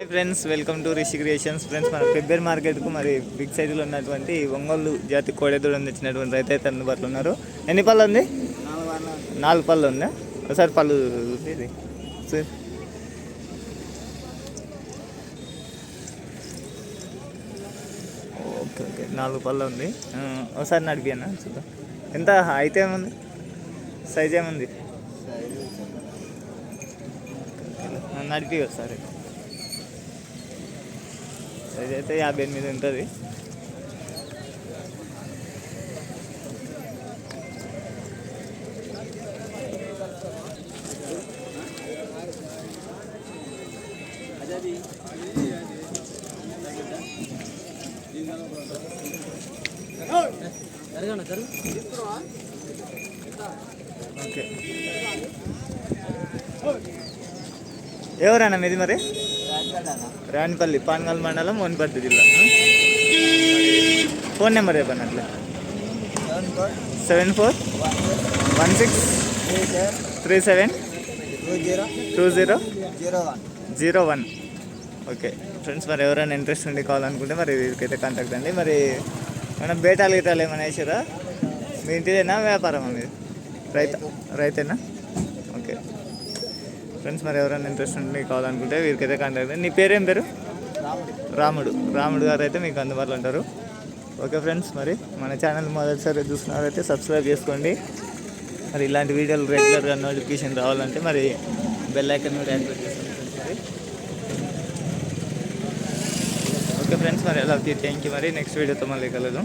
Hi friends welcome to Rishi creations friends మన February మార్కెట్కు మరి బిగ్ సైజులో ఉన్నటువంటి ఒంగోలు జాతి కోడెదూడం తెచ్చినటువంటి రైతు అయితే అందుబాటులో ఉన్నారు. ఎన్ని పళ్ళు ఉంది? నాలుగు పళ్ళు ఉందా? ఒకసారి పళ్ళు ఇది. చూ- ఓకే ఓకే. నాలుగు పళ్ళు ఉంది. ఒకసారి నడిపియన్నా చూద్దాం. ఎంత? అయితే ఏముంది? సైజ్ ఏముంది? నడిపి ఒకసారి. ఇదైతే యాభై ఎనిమిది ఉంటుంది. ఓకే. ఎవరన్నా మీది మరి? రాణిపల్లి పాన్గల్ మండలం వనపర్తి జిల్లా. ఫోన్ నెంబర్ చెప్పండి అట్లా. Seven four one six three seven two zero zero one. Zero one okay. Friends మరి ఎవరైనా ఇంట్రెస్ట్ ఉండి కావాలనుకుంటే మరి వీరికైతే కాంటాక్ట్ అండి. మరి మన బేటాలు గిటాలు ఏమైనా వేసారా? మీ ఇంటిదేనా వ్యాపారమా మీరు? రైత రైతేనా? ఓకే. ఫ్రెండ్స్ మరి ఎవరైనా ఇంట్రెస్ట్ ఉండి కావాలనుకుంటే వీరికైతే కాంటాక్ట్ నీ పేరేం పేరు? రాముడు. రాముడు గారు అయితే మీకు అందుబాటులో ఉంటారు. ఓకే ఫ్రెండ్స్ మరి మన ఛానల్ మొదటిసారి చూస్తున్నారైతే సబ్స్క్రైబ్ చేసుకోండి. మరి ఇలాంటి వీడియోలు రెగ్యులర్గా నోటిఫికేషన్ రావాలంటే మరి బెల్ ఐకన్ కూడా యాక్టివేట్ చేసుకోండి ఫ్రెండ్స్ మరి. ఓకే ఫ్రెండ్స్ మరి థ్యాంక్ యూ మరి నెక్స్ట్ వీడియోతో మళ్ళీ కలదు